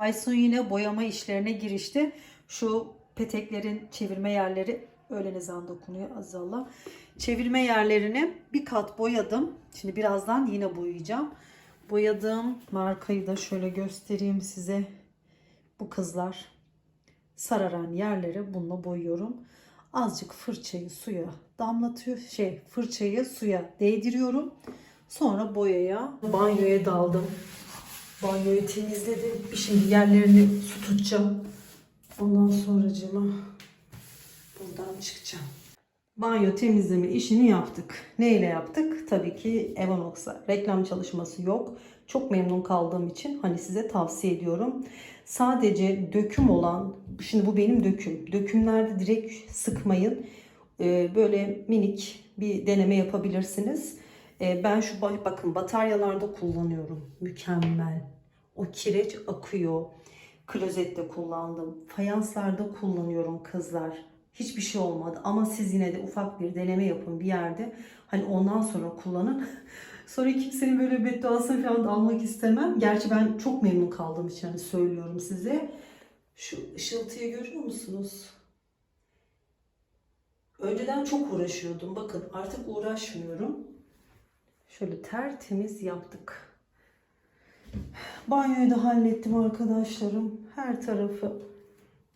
Aysun yine boyama işlerine girişti. Şu peteklerin çevirme yerleri öğlen ezanı okunuyor azallah. Çevirme yerlerini bir kat boyadım. Şimdi birazdan yine boyayacağım. Boyadığım markayı da şöyle göstereyim size. Bu kızlar sararan yerleri bununla boyuyorum. Azıcık fırçayı suya damlatıyor. Şey fırçayı suya değdiriyorum. Sonra boyaya banyoya daldım. Banyoyu temizledim. Şimdi yerlerini su tutacağım. Ondan sonracıma buradan çıkacağım. Banyo temizleme işini yaptık. Neyle yaptık? Tabii ki Evonox'a. Reklam çalışması yok. Çok memnun kaldığım için hani size tavsiye ediyorum. Sadece döküm olan, şimdi bu benim döküm. Dökümlerde direkt sıkmayın. Ee, böyle minik bir deneme yapabilirsiniz. Ee, ben şu ba- bakın bataryalarda kullanıyorum. Mükemmel. O kireç akıyor. Klozette kullandım. Fayanslarda kullanıyorum kızlar. Hiçbir şey olmadı ama siz yine de ufak bir deneme yapın bir yerde. Hani ondan sonra kullanın. Sonra kimsenin böyle bedduasını falan da almak istemem. Gerçi ben çok memnun kaldığım için hani söylüyorum size. Şu ışıltıyı görüyor musunuz? Önceden çok uğraşıyordum. Bakın artık uğraşmıyorum. Şöyle tertemiz yaptık. Banyoyu da hallettim arkadaşlarım. Her tarafı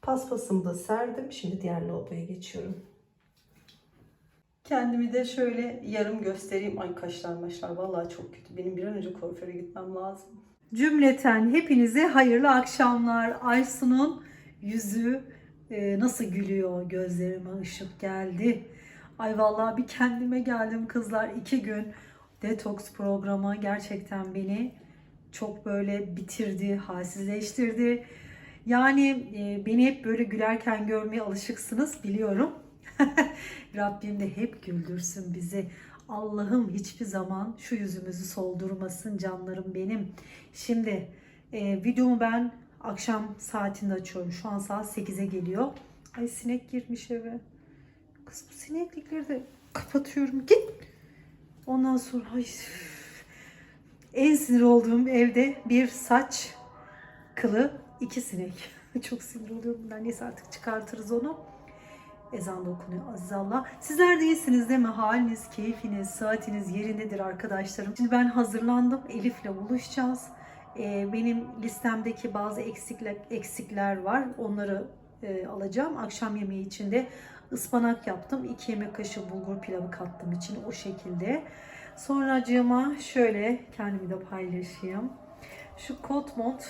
paspasımı da serdim. Şimdi diğer lavaboya geçiyorum. Kendimi de şöyle yarım göstereyim. Ay kaşlar maşlar vallahi çok kötü. Benim bir an önce kuaföre gitmem lazım. Cümleten hepinize hayırlı akşamlar. Aysun'un yüzü e, nasıl gülüyor gözlerime ışık geldi. Ay vallahi bir kendime geldim kızlar. iki gün detoks programı gerçekten beni çok böyle bitirdi, halsizleştirdi. Yani e, beni hep böyle gülerken görmeye alışıksınız biliyorum. Rabbim de hep güldürsün bizi. Allah'ım hiçbir zaman şu yüzümüzü soldurmasın canlarım benim. Şimdi e, videomu ben akşam saatinde açıyorum. Şu an saat 8'e geliyor. Ay sinek girmiş eve. Kız bu sineklikleri de kapatıyorum. Git. Ondan sonra ay, en sinir olduğum evde bir saç kılı, iki sinek. Çok sinir oluyorum bundan. Neyse artık çıkartırız onu. Ezan da okunuyor Aziz Allah. Sizler de iyisiniz değil mi? Haliniz, keyfiniz, saatiniz yerindedir arkadaşlarım. Şimdi ben hazırlandım. Elif'le buluşacağız. Ee, benim listemdeki bazı eksikler, eksikler var. Onları e, alacağım. Akşam yemeği için de ıspanak yaptım. 2 yemek kaşığı bulgur pilavı kattım için o şekilde. Sonracığıma şöyle kendimi de paylaşayım. Şu kot mont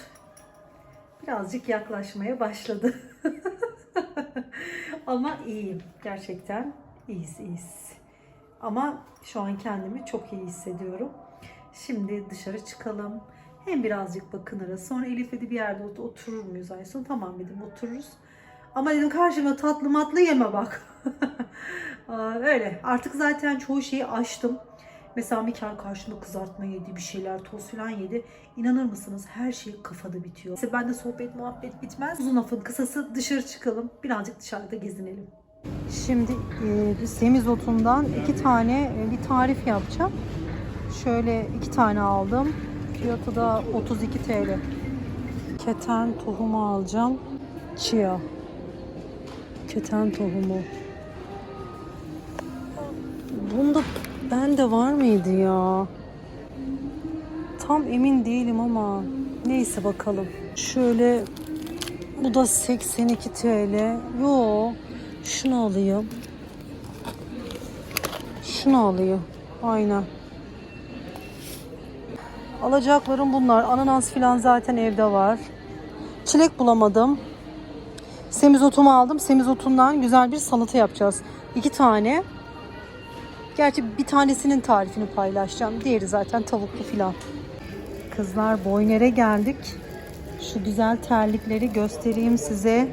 birazcık yaklaşmaya başladı. Ama iyiyim. Gerçekten iyiyiz, iyiyiz. Ama şu an kendimi çok iyi hissediyorum. Şimdi dışarı çıkalım. Hem birazcık bakınırız. Sonra Elif dedi bir yerde ot- oturur muyuz Aysun? Tamam dedim otururuz. Ama dedim karşıma tatlı matlı yeme bak. Öyle. Artık zaten çoğu şeyi açtım. Mesela Mikael karşımda kızartma yedi, bir şeyler toz falan yedi. İnanır mısınız her şey kafada bitiyor. İşte ben de sohbet muhabbet bitmez. Uzun lafın kısası dışarı çıkalım. Birazcık dışarıda gezinelim. Şimdi e, semizotundan iki tane e, bir tarif yapacağım. Şöyle iki tane aldım. Fiyatı da 32 TL. Keten tohumu alacağım. Chia. Keten tohumu. Bunda bende var mıydı ya? Tam emin değilim ama neyse bakalım. Şöyle bu da 82 TL. Yo şunu alayım. Şunu alayım. Aynen. Alacaklarım bunlar. Ananas filan zaten evde var. Çilek bulamadım. Semizotumu aldım. Semizotundan güzel bir salata yapacağız. İki tane. Gerçi bir tanesinin tarifini paylaşacağım. Diğeri zaten tavuklu filan. Kızlar Boyner'e geldik. Şu güzel terlikleri göstereyim size.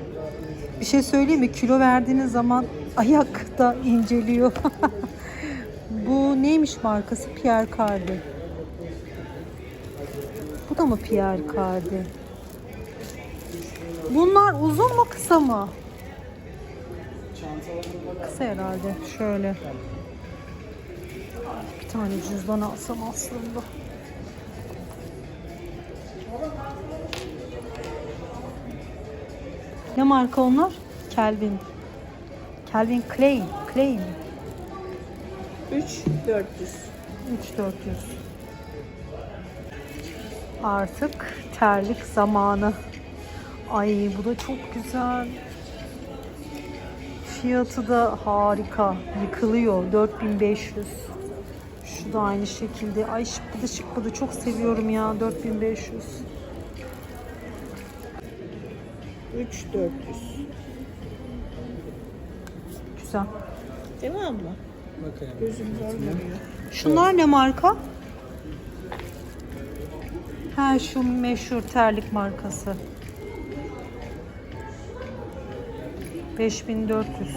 Bir şey söyleyeyim mi? Kilo verdiğiniz zaman ayak da inceliyor. Bu neymiş markası? Pierre Cardi. Bu da mı Pierre Cardi? Bunlar uzun mu kısa mı? Kısa herhalde. Şöyle. Bir tane cüzdan alsam aslında. Ne marka onlar? Kelvin. Kelvin Klein. Klein. 3 400. 3400. Artık terlik zamanı. Ay bu da çok güzel. Fiyatı da harika. Yıkılıyor. 4500. Şu da aynı şekilde. Ay şıkkıdı şıkkıdı. Çok seviyorum ya. 4500. 3 400. Güzel. Değil mi abla? Gözüm görmüyor. Şunlar ne marka? Ha şu meşhur terlik markası. 5400.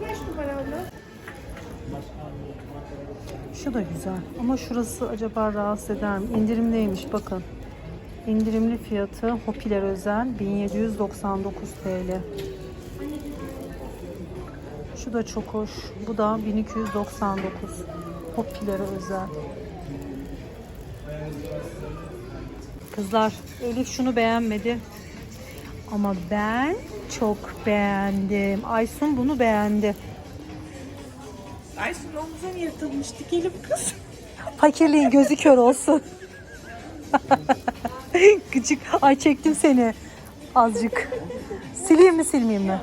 Kaç numara abla? Şu da güzel. Ama şurası acaba rahatsız eder mi? İndirimdeymiş bakın. İndirimli fiyatı Hopiler özel 1799 TL. Şu da çok hoş. Bu da 1299. Hopiler özel. Kızlar Elif şunu beğenmedi. Ama ben çok beğendim. Aysun bunu beğendi. Aysun omuza mı yırtılmıştı gelip kız? Fakirliğin gözü kör olsun. Gıcık. Ay çektim seni. Azıcık. Sileyim mi silmeyeyim mi?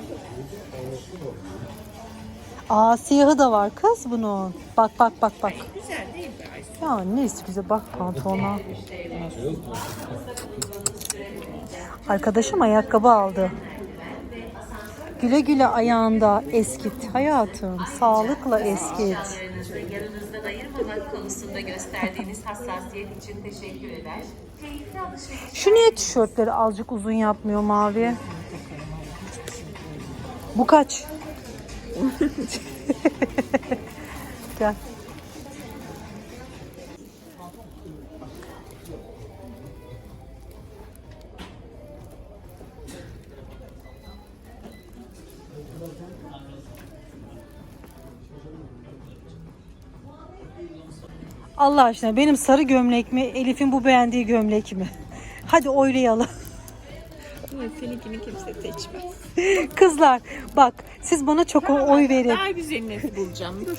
Aa siyahı da var kız bunun. Bak bak bak bak. Güzel değil mi Aysun? Ya neyse güzel bak pantolona. Arkadaşım ayakkabı aldı. Güle güle ayağında eskit hayatım. Sağlıkla eskit. Yanınızdan ayırmamak konusunda gösterdiğiniz hassasiyet için teşekkür eder. Şu niye tişörtleri azıcık uzun yapmıyor mavi? Bu kaç? Gel. Allah aşkına benim sarı gömlek mi, Elif'in bu beğendiği gömlek mi? Hadi oylayalım. Seninkini kimse seçmez. Kızlar bak siz bana çok oy verin. Daha güzelini bulacağım dur.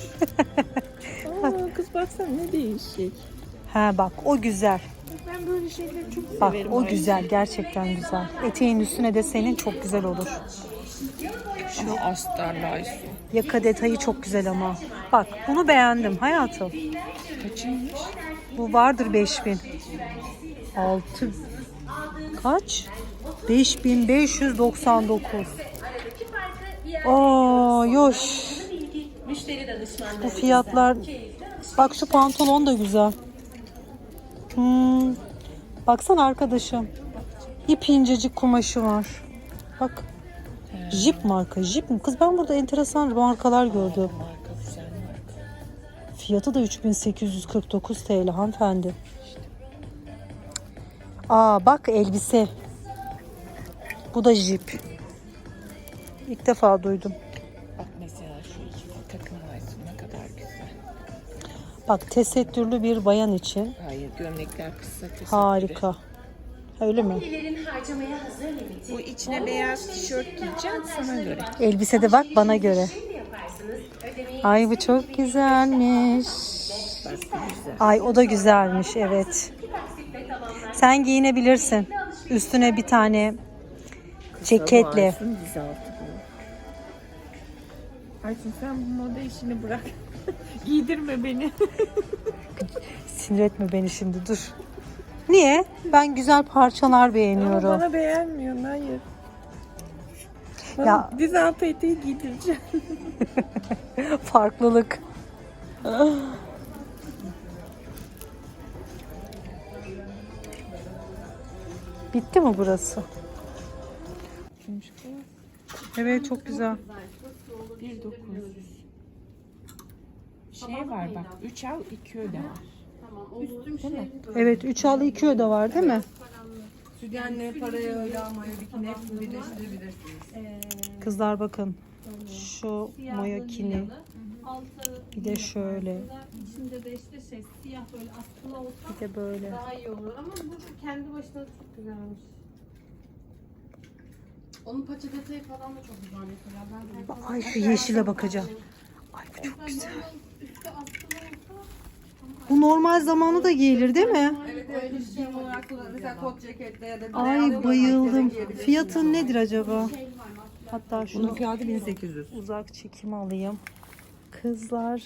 Aa, kız baksana ne değişik. Ha bak o güzel. Ben böyle şeyleri çok Bak severim. o Aysun. güzel gerçekten güzel. Eteğin üstüne de senin çok güzel olur. Şu astarlı Aysun. Yaka detayı çok güzel ama. Bak bunu beğendim hayatım. Kaçıymış? Bu vardır 5000. 6 kaç? 5599. Oo yoş. Bu fiyatlar bak şu pantolon da güzel. Hmm. Baksana arkadaşım. İp incecik kumaşı var. Bak. Jeep marka. Jeep mi? Kız ben burada enteresan markalar gördüm. Marka güzel marka. Fiyatı da 3849 TL hanımefendi. Aa bak elbise. Bu da Jeep. İlk defa duydum. Bak mesela şu iki takım Aysun ne kadar güzel. Bak tesettürlü bir bayan için Hayır gömlekler kısa kısa. harika. Öyle mi? harcamaya hazır limiti Bu içine beyaz tişört giyeceğim sana göre. Elbise de bak bana göre. yaparsınız. Ödemeyi Ay bu çok güzelmiş. Ay o da güzelmiş evet. Sen giyinebilirsin. Üstüne bir tane ceketle. Aysun sen bu moda işini bırak. Giydirme beni. Sinir etme beni şimdi dur. Niye? Ben güzel parçalar Ama beğeniyorum. bana beğenmiyorsun hayır. Bana Ya- diz altı eteği giydireceğim. Farklılık. Bitti mi burası? Evet çok güzel. 1900. Şey var bak 3 al 2 öde var. Evet 3 al 2 öde var değil mi? Sütyenle parayı öyle almayı dikine hepsini birleştirebilirsiniz. Kızlar bakın. Şu mayakini Altı bir de şöyle içinde de işte şey siyah böyle askılı olsa bir de böyle. daha iyi olur ama bu kendi başına çok güzelmiş. Onun paça detayı falan da çok güzel mesela. Ben de Ay şu yeşile bakacağım. Ay bu çok güzel. Üstü askılı Bu normal zamanı da giyilir değil mi? Evet şey olarak kullanılır. Mesela kot ceketle ya da bir Ay bayıldım. Fiyatı nedir acaba? Hatta Bunun şunu fiyatı 1800. uzak çekim alayım. Kızlar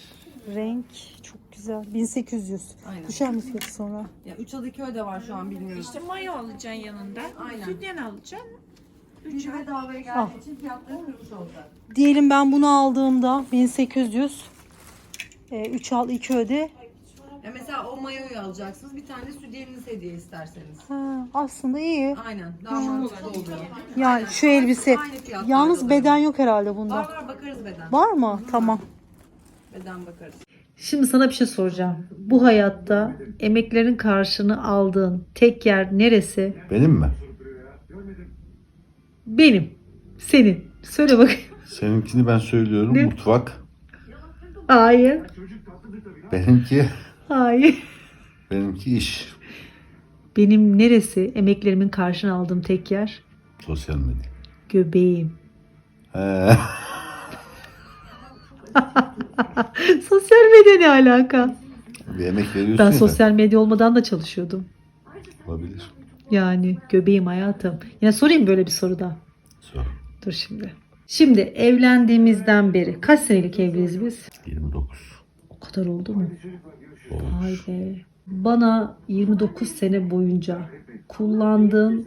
renk çok güzel. 1800. Aynen. Düşer mi fiyatı sonra? Ya 3 adı köy de var şu an bilmiyorum. İşte mayo alacaksın yanında. Aynen. Sütyen alacaksın. Üçü bedavaya geldiği için fiyatları kırmış olacak. Diyelim ben bunu aldığımda 1800. 3 al 2 öde. Ya mesela o mayoyu alacaksınız. Bir tane sütyeniniz hediye isterseniz. Ha, aslında iyi. Aynen. Daha mantıklı oluyor. Yani şu elbise. Yalnız beden yok herhalde Var bunda. var bakarız beden. Var mı? Tamam. Beden bakarız. Şimdi sana bir şey soracağım. Bu hayatta emeklerin karşını aldığın tek yer neresi? Benim mi? Benim. Senin. Söyle bakayım. Seninkini ben söylüyorum. Ne? Mutfak. Hayır. Benimki Hayır. benimki iş. Benim neresi emeklerimin karşını aldığım tek yer? Sosyal medya. Göbeğim. He. sosyal medya ne alaka? bir emek veriyorsun Ben ya. sosyal medya olmadan da çalışıyordum. Olabilir. Yani göbeğim hayatım. Yine sorayım böyle bir soru daha. Sor. Dur şimdi. Şimdi evlendiğimizden beri kaç senelik evliyiz biz? 29. O kadar oldu mu? Olmuş. Vay be. Bana 29 sene boyunca kullandığın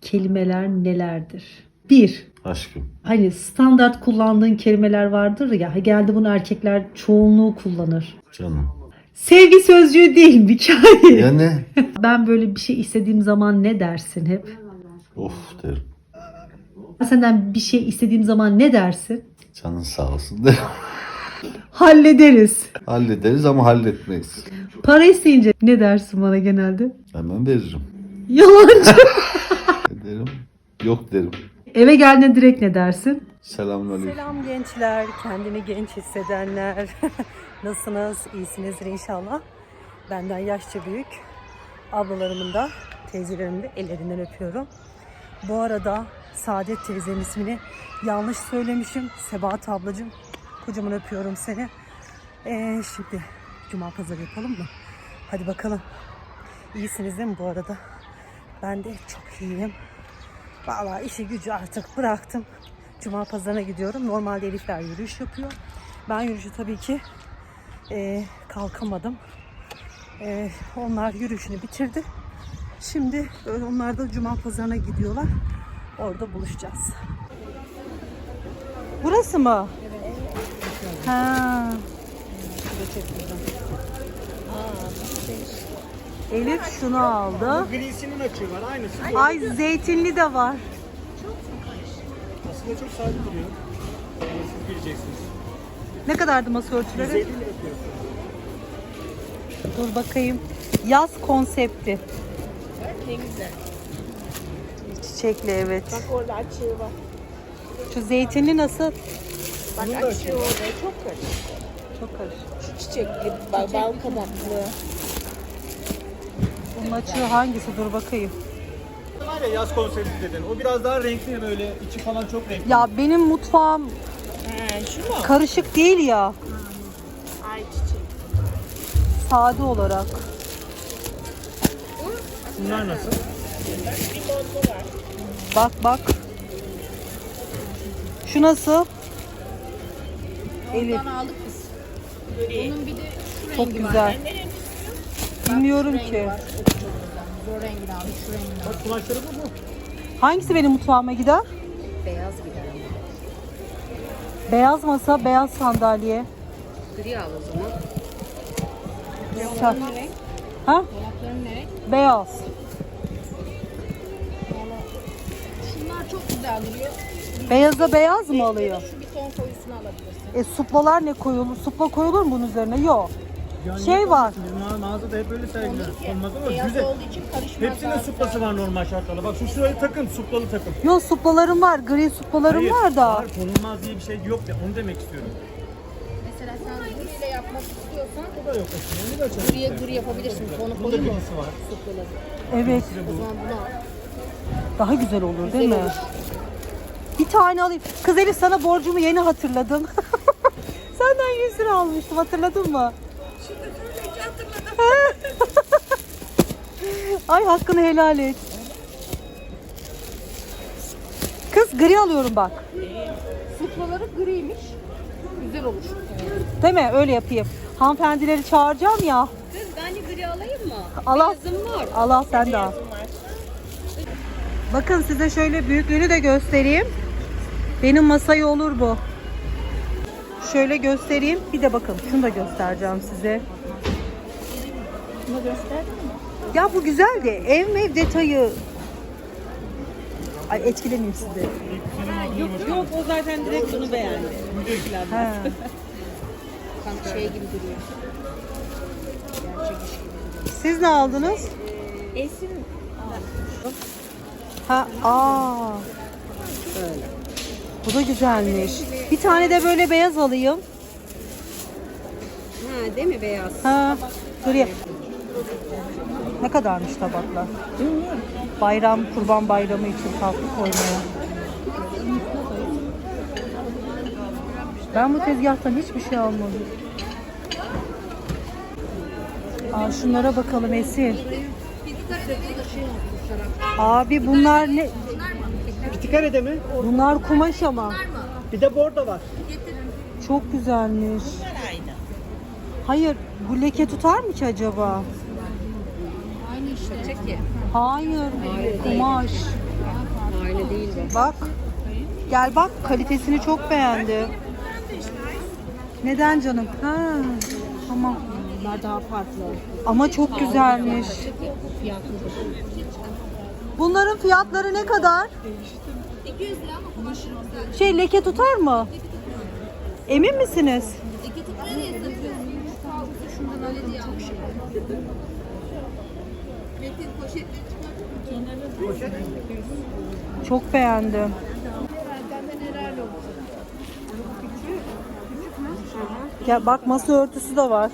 kelimeler nelerdir? Bir, Aşkım. hani standart kullandığın kelimeler vardır ya. Geldi bunu erkekler çoğunluğu kullanır. Canım. Sevgi sözcüğü değil bir Ya ne? Ben böyle bir şey istediğim zaman ne dersin hep? Of derim. Senden bir şey istediğim zaman ne dersin? Canın sağ olsun derim. Hallederiz. Hallederiz ama halletmeyiz. Para isteyince ne dersin bana genelde? Hemen veririm. Yalancı. Derim. Yok derim. Eve geldiğinde direkt ne dersin? Selamünaleyküm. Selam gençler, kendini genç hissedenler. Nasılsınız? İyisinizdir inşallah. Benden yaşça büyük. Ablalarımın da, teyzelerimin de ellerinden öpüyorum. Bu arada Saadet teyzenin ismini yanlış söylemişim. Sebahat ablacığım, kocaman öpüyorum seni. Ee, şimdi cuma pazarı yapalım mı? Hadi bakalım. İyisiniz değil mi bu arada? Ben de çok iyiyim. Vallahi işi gücü artık bıraktım. Cuma pazarına gidiyorum. Normalde Elifler yürüyüş yapıyor. Ben yürüyüşü tabii ki eee, kalkamadım. Eee, onlar yürüyüşünü bitirdi. Şimdi e, onlar da Cuma pazarına gidiyorlar. Orada buluşacağız. Burası mı? Ha. Elif şunu aldı. Grisinin açığı var aynısı. Ay zeytinli de var. Aslında çok sade duruyor. Ee, Siz gireceksiniz. Ne kadardı masa örtüleri? 150 lira fiyatı. Dur bakayım. Yaz konsepti. Ne güzel. Çiçekli evet. Bak orada açığı var. Şu zeytinli nasıl? Bak açığı orada çok karışık. Çok karışık. Şu çiçekli, bal, bal kabaklı. Bunun açığı hangisi? Dur bakayım. Var ya yaz konsepti dedin. O biraz daha renkli böyle içi falan çok renkli. Ya benim mutfağım He, şu mu? karışık değil ya. Ay çiçek. Sade olarak. Bunlar nasıl? Bak bak. Şu nasıl? Elif. aldık biz. Bunun bir de şu Çok rengi var. güzel. Ben nereye Bilmiyorum Rengi ki. var. Zor rengini aldık. Şu rengini aldık. Bak kumaşları bu bu. Hangisi benim mutfağıma gider? Beyaz gider ama. Beyaz masa, beyaz sandalye. Gri al o zaman. Ne renk? Ha? Dolapların ne renk? Beyaz. Şunlar çok güzel duruyor. Beyaza beyaz mı alıyor? Şu ton koyusunu alabilirsin. E suplalar ne koyulur? Supla koyulur mu bunun üzerine? Yok. Yani Şey var. ma- Mağazada hep öyle sergiliyoruz. Olmaz ama Beyaz güzel. olduğu için karışmaz. Hepsinin daha suplası var normal şartlarda. Bak şu şurayı takın, suplalı takın. Yok suplalarım var. Gri suplalarım Hayır, var da. Var, konulmaz diye bir şey yok ya. Onu demek istiyorum. Mesela sen griyle yapmak istiyorsan Bu da yok aslında. Onu da açalım. griye gri yapabilirsin. Tonu Bunda koyu mu? birisi var. Sıkılır. Evet. O zaman bunu al. Daha güzel olur değil mi? Bir tane alayım. Kız Elif sana borcumu yeni hatırladım. Senden 100 lira almıştım hatırladın mı? Ay hakkını helal et. Kız gri alıyorum bak. Suplaları griymiş. Güzel olur. Değil mi? Öyle yapayım. Hanımefendileri çağıracağım ya. Kız ben de gri alayım mı? Allah Beyazım var. Allah sen de al. Bakın size şöyle büyüklüğünü de göstereyim. Benim masayı olur bu. Şöyle göstereyim. Bir de bakın şunu da göstereceğim size. Bunu gösterdin mi? Ya bu güzel de ev mev detayı. Ay etkilemeyeyim sizi. Yok yok o zaten direkt bunu beğendi. Ha. Sanki şey gibi duruyor. Siz ne aldınız? Esin Ha, aa. Bu da güzelmiş. Bir tane de böyle beyaz alayım. Ha değil mi beyaz? Ha, gri. Ne kadarmış tabaklar? Bayram, kurban bayramı için tatlı koymaya. Ben bu tezgahtan hiçbir şey almadım. Aa, şunlara bakalım Esin. Abi bunlar ne? İki karede mi? Bunlar kumaş ama. Bir de bordo var. Çok güzelmiş. Hayır, bu leke tutar mı ki acaba? Aynı işte. Çek Hayır, kumaş. Aile değil bu. Bak. Gel bak, kalitesini çok beğendi. Neden canım? Ha, tamam. Bunlar daha farklı. Ama çok güzelmiş. Bunların fiyatları ne kadar? 200 lira ama kumaşı güzel. Şey leke tutar mı? Emin misiniz? İki tut nereye satıyorsun? Şundan öyle diye almışım. Metin poşetleri çıkar. Çok beğendim. Ya bak masa örtüsü de var.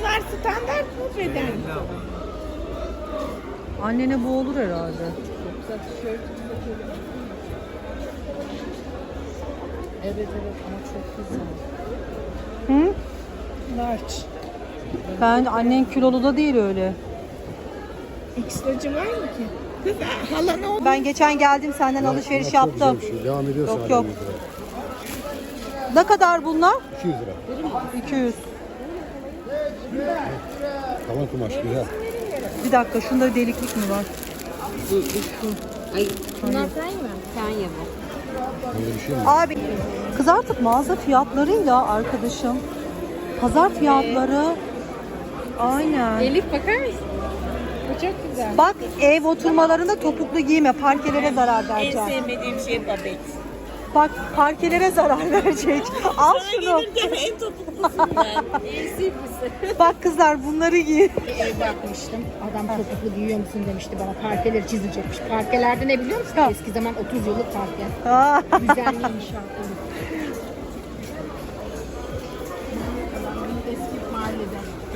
Bunlar standart mı beden? Annene bu olur herhalde. Evet evet ama çok güzel. Hı? Large. Ben annen kilolu da değil öyle. X'lacı var mı ki? Kız hala ne oldu? Ben geçen geldim senden alışveriş yaptım. Devam ediyorsa Yok yok. 100 lira. Ne kadar bunlar? 200 lira. 200. Tavan kumaş güzel. Bir dakika şunda deliklik mi var? Ay bunlar Tanya mı? Tanya bu. Bunda bir şey mi? Abi kız artık mağaza fiyatlarıyla arkadaşım. Pazar fiyatları aynen. Elif bakar mısın? Bu çok güzel. Bak ev oturmalarında topuklu giyme. Parkelere zarar En sevmediğim şey babet. Bak parkelere zarar verecek. Al şunu. Gelirken en topuklusun ben. Misin? Bak kızlar bunları giy. Ev bakmıştım. Adam topuklu giyiyor musun demişti bana. Parkeleri çizilecekmiş. Parkelerde ne biliyor musun? Ha. Eski zaman 30 yıllık parke. Aa, inşaatları.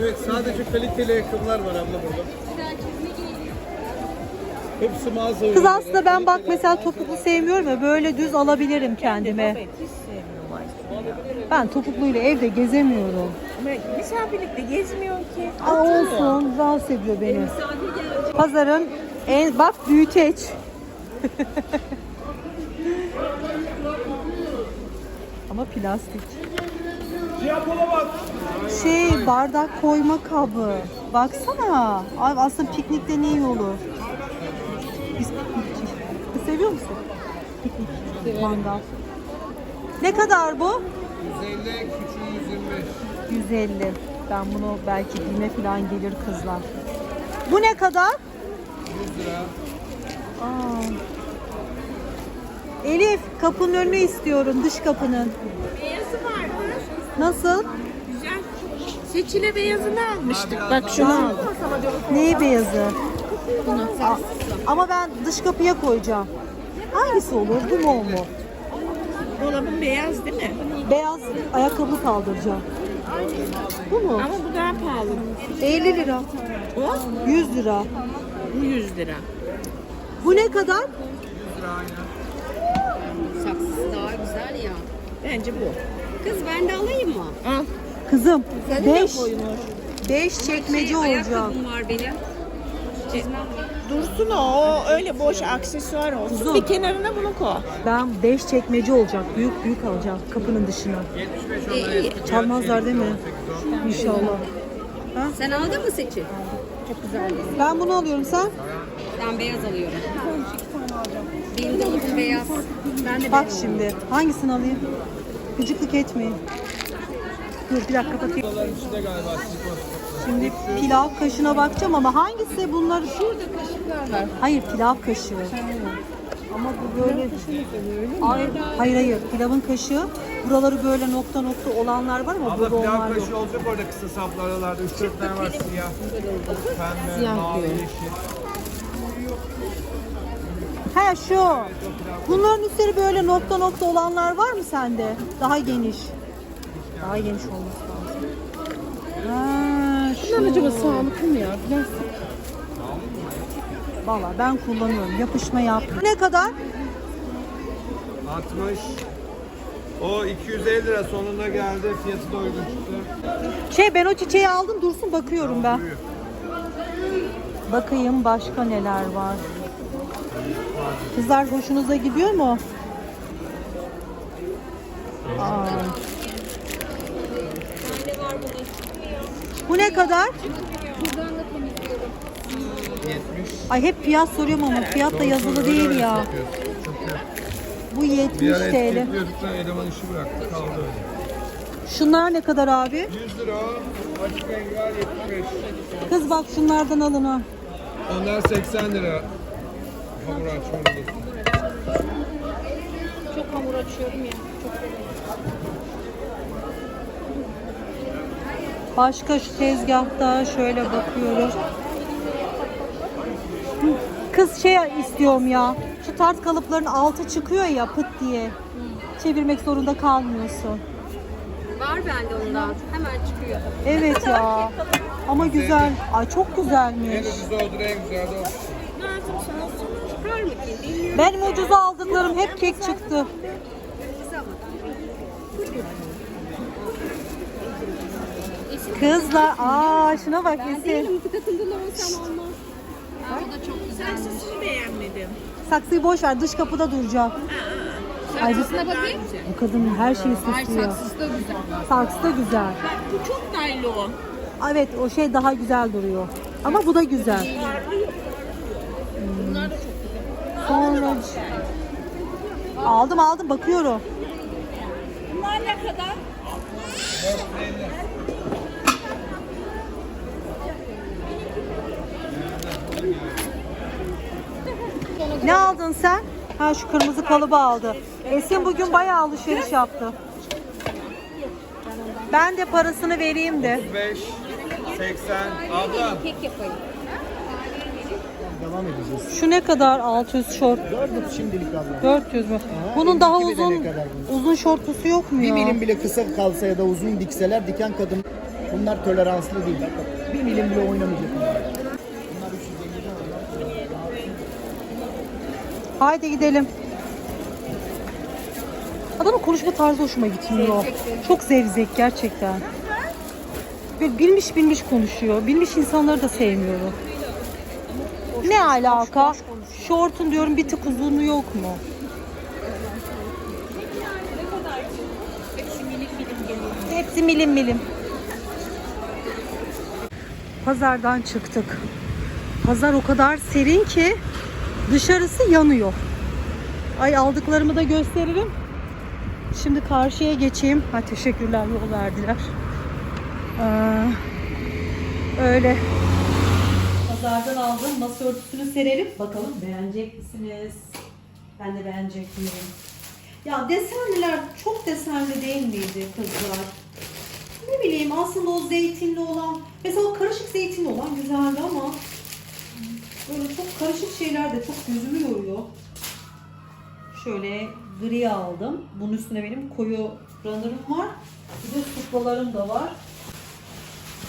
Evet sadece kaliteli ayakkabılar var abla burada. Hepsi mağaza Kız ürünleri. aslında ben bak mesela topuklu sevmiyorum ya böyle düz alabilirim kendime. Babet hiç sevmiyorum. Ben topukluyla evde gezemiyorum. Ama misafirlikte gezmiyor ki. Aa, olsun rahatsız ediyor beni. Pazarın en bak büyüteç. Ama plastik. Şey bardak koyma kabı. Baksana. Abi aslında piknikte ne iyi olur. Seviyor musun? Mangal. Ne kadar bu? 150, küçüğü 125. 150. Ben bunu belki bime falan gelir kızlar. Bu ne kadar? 100 lira. Aa. Elif kapının önünü istiyorum dış kapının. Beyazı vardı. Nasıl? Güzel. Seçile beyazını almıştık. Bak şunu aldım. Neyi beyazı? A- Ama ben dış kapıya koyacağım. Hangisi olur? Bu mu o mu? Dolabın beyaz değil mi? Beyaz ayakkabı kaldıracağım. Bu mu? Ama bu daha pahalı. 50 lira. O? 100 lira. Bu 100 lira. Bu ne kadar? Saksısı daha güzel ya. Bence bu. Kız ben de alayım mı? Al. Kızım Senin de 5 koymuş. 5 çekmece olacak. Ayakkabım var benim. Çizmem var. Dursun o. o öyle boş aksesuar olsun. Kuzum. Bir kenarına bunu koy. Ben 5 çekmece olacak. Büyük büyük alacağım kapının dışına. İyi iyi. Çalmazlar değil mi? İnşallah. Sen aldın mı seçi? Çok güzel. Ben bunu alıyorum sen. Ben beyaz alıyorum. Benim dolabım beyaz. Ben de Bak şimdi hangisini alayım? Gıcıklık etmeyin. Dur bir dakika bakayım. Şimdi pilav kaşığına bakacağım ama hangisi bunlar? Şurada kaşıklar var. Hayır pilav kaşığı. Ama bu böyle... Hayır, hayır hayır pilavın kaşığı. Buraları böyle nokta nokta olanlar var ama Abla burada pilav onlar yok. kaşığı olacak orada kısa saplı aralarda. 3-4 tane var siyah. Pembe, mavi, yeşil. He şu. Bunların üstleri böyle nokta nokta olanlar var mı sende? Daha geniş. Daha geniş olması lazım. Ha, acaba sağlıklı mı ya? Valla ben kullanıyorum. Yapışma yap. Ne kadar? 60. O 250 lira sonunda geldi. Fiyatı da uygun çıktı. Şey ben o çiçeği aldım dursun bakıyorum ben. Bakayım başka neler var. Kızlar hoşunuza gidiyor mu? Aa. Bu ne kadar? 70. Ay hep fiyat soruyorum ama fiyat da yazılı değil ya. Bu 70 Bir ara TL. etiketliyorduk da eleman işi bıraktı kaldı öyle. Şunlar ne kadar abi? 100 lira. Açık rengi var 75. Kız bak şunlardan alın ha. Onlar 80 lira. Hamur açmalı. çok hamur açıyorum ya. Başka şu tezgahta şöyle bakıyorum. Hı, Kız şey istiyorum ya. Şu tart kalıpların altı çıkıyor ya pıt diye. Çevirmek zorunda kalmıyorsun. Var bende ondan. Hemen çıkıyor. Evet ya. Ama güzel. Ay çok En güzelmiş. ucuz oldu en güzel de o. Çıkar mı ki? Bilmiyorum. Benim ucuza aldıklarım hep kek çıktı. Kızlar, aa şuna bak Esin. Bu takıntılı olsam olmaz. Aa, o da çok güzel. Hiç beğenmedim. Saksıyı boş ver, dış kapıda duracak. Ay bu, Saksısına bakayım. bu kadın her şeyi Ay süslüyor. saksısı da güzel. Saksı da güzel. Bu çok naylon. Evet o şey daha güzel duruyor. Ama bu da güzel. Bunlar da çok Sonra aldım aldım bakıyorum. Bunlar ne kadar? Ne aldın sen? Ha şu kırmızı kalıbı aldı. Esin bugün bayağı alışveriş yaptı. Ben de parasını vereyim de. 5, 80. Abla. kek yapayım. Devam edeceğiz. Şu ne kadar 600 şort? Gördük şimdilik abla. 400 mü? Bunun daha 52 bedene uzun kadar bunun. uzun şortlusu yok mu Bir ya? milim bile kısa kalsa ya da uzun dikseler diken kadın bunlar toleranslı değil. Bir milim bile oynamayacak. Haydi gidelim. Adamın konuşma tarzı hoşuma gitmiyor. Çok zevzek gerçekten. Böyle bilmiş bilmiş konuşuyor. Bilmiş insanları da sevmiyorum. Ne alaka? Şortun diyorum bir tık uzunluğu yok mu? Hepsi milim milim. Pazardan çıktık. Pazar o kadar serin ki dışarısı yanıyor. Ay aldıklarımı da gösteririm. Şimdi karşıya geçeyim. Ha teşekkürler yol verdiler. Ee, öyle. Pazardan aldım. Masa örtüsünü serelim. Bakalım beğenecek misiniz? Ben de beğenecek miyim? Ya desenliler çok desenli değil miydi kızlar? Ne bileyim aslında o zeytinli olan, mesela o karışık zeytinli olan güzeldi ama böyle çok karışık şeyler de çok gözümü yoruyor. Şöyle gri aldım. Bunun üstüne benim koyu runner'ım var. Bir de suplalarım da var.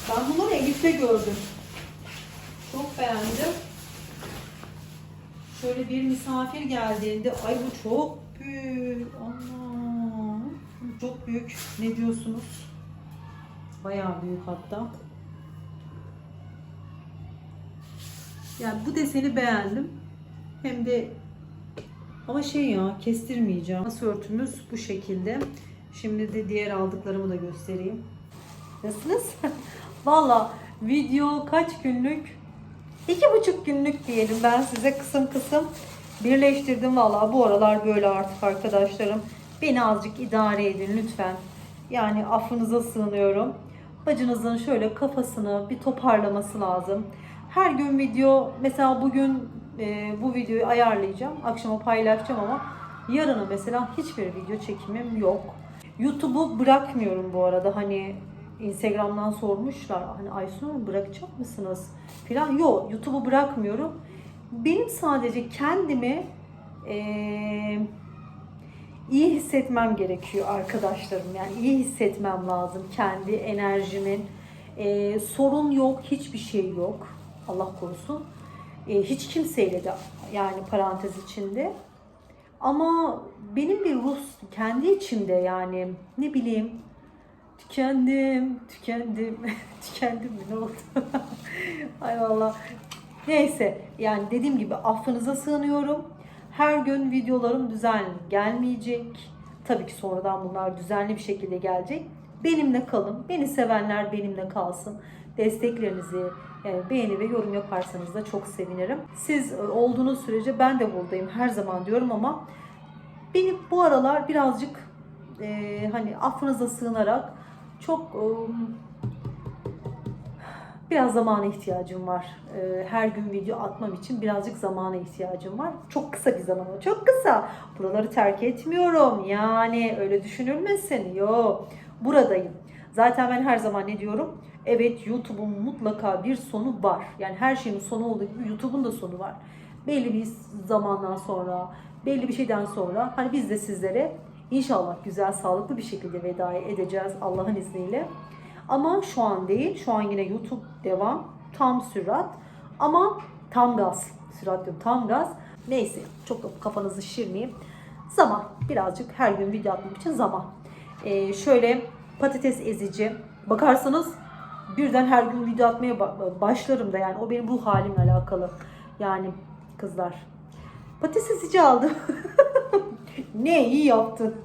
Ben bunları Elif'te gördüm. Çok beğendim. Şöyle bir misafir geldiğinde ay bu çok büyük. Allah. Çok büyük. Ne diyorsunuz? Bayağı büyük hatta. Yani bu deseni beğendim. Hem de ama şey ya kestirmeyeceğim. Masa örtümüz bu şekilde. Şimdi de diğer aldıklarımı da göstereyim. Nasılsınız? Valla video kaç günlük? İki buçuk günlük diyelim ben size kısım kısım birleştirdim valla. Bu aralar böyle artık arkadaşlarım. Beni azıcık idare edin lütfen. Yani affınıza sığınıyorum. Bacınızın şöyle kafasını bir toparlaması lazım. Her gün video mesela bugün e, bu videoyu ayarlayacağım. Akşama paylaşacağım ama yarına mesela hiçbir video çekimim yok. YouTube'u bırakmıyorum bu arada. Hani Instagram'dan sormuşlar. Hani Aysun bırakacak mısınız? Falan. Yok YouTube'u bırakmıyorum. Benim sadece kendimi eee iyi hissetmem gerekiyor arkadaşlarım. Yani iyi hissetmem lazım kendi enerjimin. Ee, sorun yok, hiçbir şey yok. Allah korusun. Ee, hiç kimseyle de yani parantez içinde. Ama benim bir ruh kendi içimde yani ne bileyim tükendim, tükendim, tükendim mi ne oldu? Ay valla. Neyse yani dediğim gibi affınıza sığınıyorum. Her gün videolarım düzenli gelmeyecek. Tabii ki sonradan bunlar düzenli bir şekilde gelecek. Benimle kalın. Beni sevenler benimle kalsın. Desteklerinizi beğeni ve yorum yaparsanız da çok sevinirim. Siz e, olduğunuz sürece ben de buradayım her zaman diyorum ama benim bu aralar birazcık e, hani affınıza sığınarak çok e, biraz zamana ihtiyacım var. Ee, Her gün video atmam için birazcık zamana ihtiyacım var. Çok kısa bir zaman ama çok kısa. Buraları terk etmiyorum. Yani öyle düşünülmesin. Yo, buradayım. Zaten ben her zaman ne diyorum? Evet YouTube'un mutlaka bir sonu var. Yani her şeyin sonu olduğu gibi YouTube'un da sonu var. Belli bir zamandan sonra, belli bir şeyden sonra hani biz de sizlere inşallah güzel, sağlıklı bir şekilde veda edeceğiz Allah'ın izniyle. Ama şu an değil. Şu an yine YouTube devam. Tam sürat. Ama tam gaz. Sürat diyorum tam gaz. Neyse çok da kafanızı şişirmeyeyim. Zaman. Birazcık her gün video atmak için zaman. Ee, şöyle patates ezici. Bakarsanız birden her gün video atmaya ba- başlarım da yani o benim ruh halimle alakalı. Yani kızlar. Patates ezici aldım. ne iyi yaptın.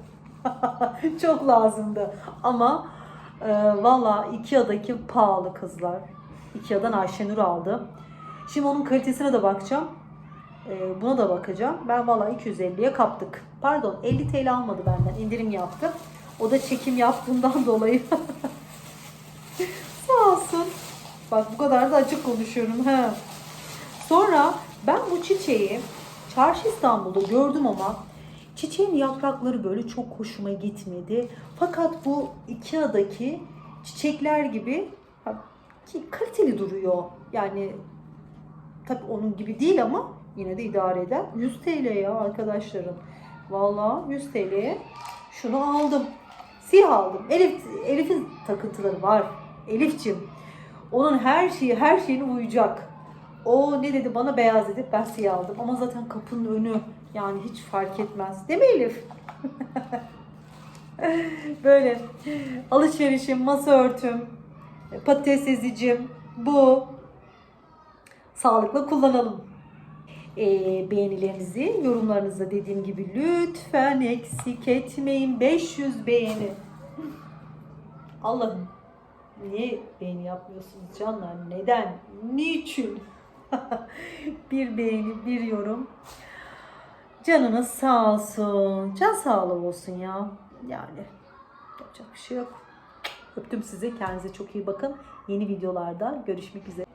Çok lazımdı. Ama e, valla Ikea'daki pahalı kızlar. Ikea'dan Ayşenur aldı. Şimdi onun kalitesine de bakacağım. E, buna da bakacağım. Ben valla 250'ye kaptık. Pardon 50 TL almadı benden. indirim yaptı. O da çekim yaptığından dolayı. Sağ olsun. Bak bu kadar da açık konuşuyorum. He. Sonra ben bu çiçeği Çarşı İstanbul'da gördüm ama çiçeğin yaprakları böyle çok hoşuma gitmedi. Fakat bu Ikea'daki çiçekler gibi ki kaliteli duruyor. Yani tabii onun gibi değil ama yine de idare eder. 100 TL ya arkadaşlarım. Vallahi 100 TL'ye şunu aldım. Siyah aldım. Elif, Elif'in takıntıları var. Elif'cim onun her şeyi her şeyine uyacak. O ne dedi bana beyaz dedi ben siyah aldım ama zaten kapının önü yani hiç fark etmez. Değil mi Elif? Böyle alışverişim, masa örtüm, patates ezicim bu. Sağlıkla kullanalım. Ee, beğenilerinizi, yorumlarınızı dediğim gibi lütfen eksik etmeyin. 500 beğeni. Allah'ım niye beğeni yapmıyorsunuz canlar? Neden? Niçin? bir beğeni, bir yorum. Canınız sağ olsun. Can sağlığı olsun ya. Yani yapacak bir şey yok. Öptüm sizi. Kendinize çok iyi bakın. Yeni videolarda görüşmek üzere.